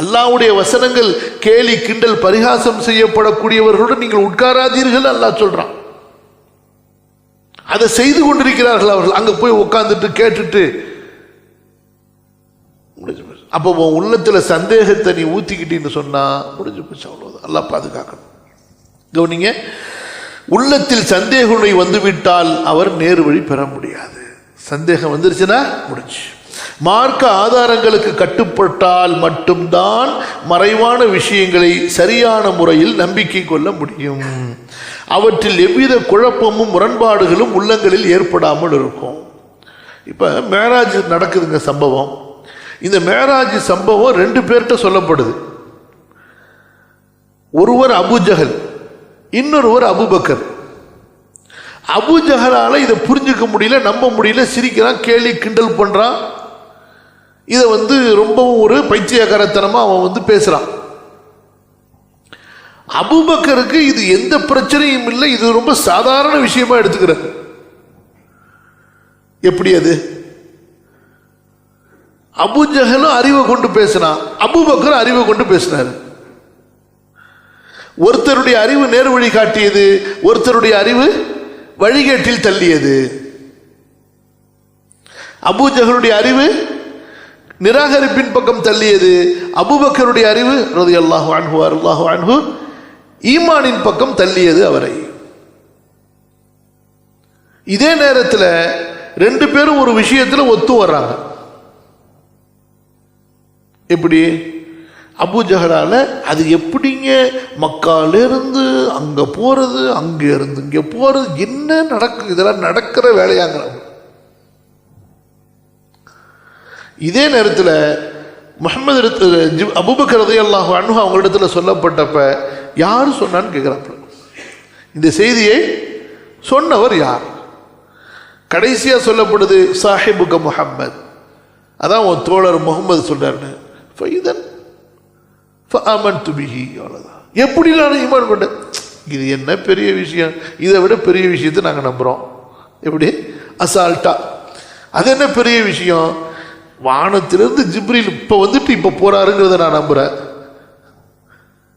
அல்லாவுடைய வசனங்கள் கேலி கிண்டல் பரிகாசம் செய்யப்படக்கூடியவர்களுடன் நீங்கள் உட்காராதீர்கள் அல்லாஹ் சொல்றான். அதை செய்து கொண்டிருக்கிறார்கள் அவர்கள். அங்க போய் உட்கார்ந்துட்டு கேட்டுட்டு முடிஞ்சு போச்சு. அப்போ உன் உள்ளத்தில் சந்தேகத்தை நீ ஊத்திக்கிட்டீன்னு சொன்னா முடிஞ்சு போச்சு அவ்வளவுதான். அல்லாஹ் பாதுகாக்கணும். கவனிங்க உள்ளத்தில் சந்தேக நோய் வந்துவிட்டால் அவர் நேர் வழி பெற முடியாது. சந்தேகம் வந்துருச்சுன்னா முடிஞ்சு. மார்க்க ஆதாரங்களுக்கு கட்டுப்பட்டால் மட்டும்தான் மறைவான விஷயங்களை சரியான முறையில் நம்பிக்கை கொள்ள முடியும். அவற்றில் எவ்வித குழப்பமும் முரண்பாடுகளும் உள்ளங்களில் ஏற்படாமல் இருக்கும். இப்போ மேராஜ் நடக்குதுங்க சம்பவம். இந்த மேராஜ் சம்பவம் ரெண்டு பேர்கிட்ட சொல்லப்படுது. ஒருவர் அபுஜகல் இன்னொருவர் அபுபக்கர். அபுஜகலால் இதை புரிஞ்சுக்க முடியல நம்ப முடியல சிரிக்கிறான் கேலி கிண்டல் பண்ணுறான் இதை வந்து ரொம்பவும் ஒரு பைத்தியகாரத்தனமா அவன் வந்து பேசுகிறான் அபுபக்கருக்கு இது எந்த பிரச்சனையும் இல்லை இது ரொம்ப சாதாரண விஷயமா எடுத்துக்கிறார் எப்படி அது? அபுஜகலும் அறிவை கொண்டு பேசினான். அபுபக்கரும் அறிவை கொண்டு பேசினார். ஒருத்தருடைய அறிவு நேர் வழி காட்டியது ஒருத்தருடைய அறிவு வழிகேட்டில் தள்ளியது. அபுஜகனுடைய அறிவு நிராகரிப்பின் பக்கம் தள்ளியது அபுபக்கருடைய அறிவு ரதி அல்லாஹு அன்ஹு அல்லாஹு அன்ஹு ஈமானின் பக்கம் தள்ளியது அவரை. இதே நேரத்தில் ரெண்டு பேரும் ஒரு விஷயத்தில் ஒத்து வர்றாங்க. எப்படி? அபுஜஹலால அது எப்படிங்க? மக்காலிருந்து அங்கே போகிறது அங்கே இருந்து இங்கே போகிறது என்ன நடக்கு இதெல்லாம் நடக்கிற வேலையாங்கிற இதே நேரத்தில் முகமது இடத்துல அபுபக்கர் ரலியல்லாஹு அன்ஹு அவங்களிடத்துல சொல்லப்பட்டப்ப யார் சொன்னான்னு கேட்குறாப்புல இந்த செய்தியை சொன்னவர் யார்? கடைசியாக சொல்லப்படுது சாஹிபுக்க முஹம்மத். அதான் உன் தோழர் முகமது சொல்றாருன்னு. ஃபைதன் ஃபஅமன் துபிஹி அவ்வளோதான் எப்படி நான் ஈமான் கொண்டேன்? இது என்ன பெரிய விஷயம்? இதை விட பெரிய விஷயத்தை நாங்கள் நம்புகிறோம் எப்படி? அசால்ட்டா. அது என்ன பெரிய விஷயம்? வானத்திலிருந்து ஜிப்ரில் இப்போ வந்துட்டு இப்போ போறாருங்கிறத நான் நம்புகிறேன்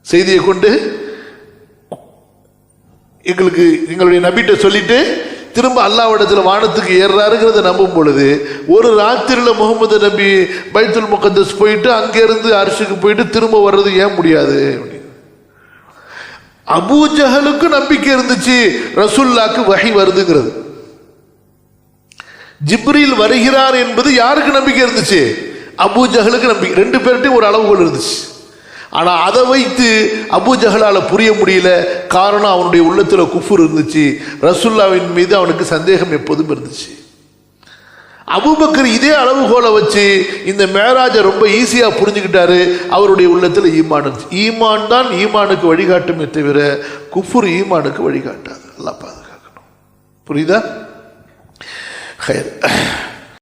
செய்தியை கொண்டு எங்களுக்கு எங்களுடைய நபிட்ட சொல்லிட்டு திரும்ப அல்லாவிடத்தில் வானத்துக்கு ஏறுறாருங்கிறத நம்பும் பொழுது ஒரு ராத்திரியில் முகமது நபி பைத்துல் முகத்தஸ் போயிட்டு அங்கேருந்து அரிசிக்கு போயிட்டு திரும்ப வர்றது ஏன் முடியாது? அபூஜகலுக்கு நம்பிக்கை இருந்துச்சு ரசுல்லாக்கு வகை வருதுங்கிறது. ஜிப்ரில் வருகிறார் என்பது யாருக்கு நம்பிக்கை இருந்துச்சு? அபூஜஹலுக்கு நம்பிக்கை. ரெண்டு பேர்கிட்டையும் ஒரு அளவுகோல் இருந்துச்சு. ஆனால் அதை வைத்து அபூஜஹலால புரிய முடியல. காரணம் அவனுடைய உள்ளத்தில் குஃபுர் இருந்துச்சு. ரசுல்லாவின் மீது அவனுக்கு சந்தேகம் எப்போதும் இருந்துச்சு. அபுபக்கர் இதே அளவுகோலை வச்சு இந்த மேராஜை ரொம்ப ஈஸியாக புரிஞ்சுக்கிட்டாரு. அவருடைய உள்ளத்தில் ஈமான் இருந்துச்சு. ஈமான் தான் ஈமானுக்கு வழிகாட்டுமே தவிர குஃபுர் ஈமானுக்கு வழிகாட்டாது. நல்லா பாதுகாக்கணும். புரியுதா? 可以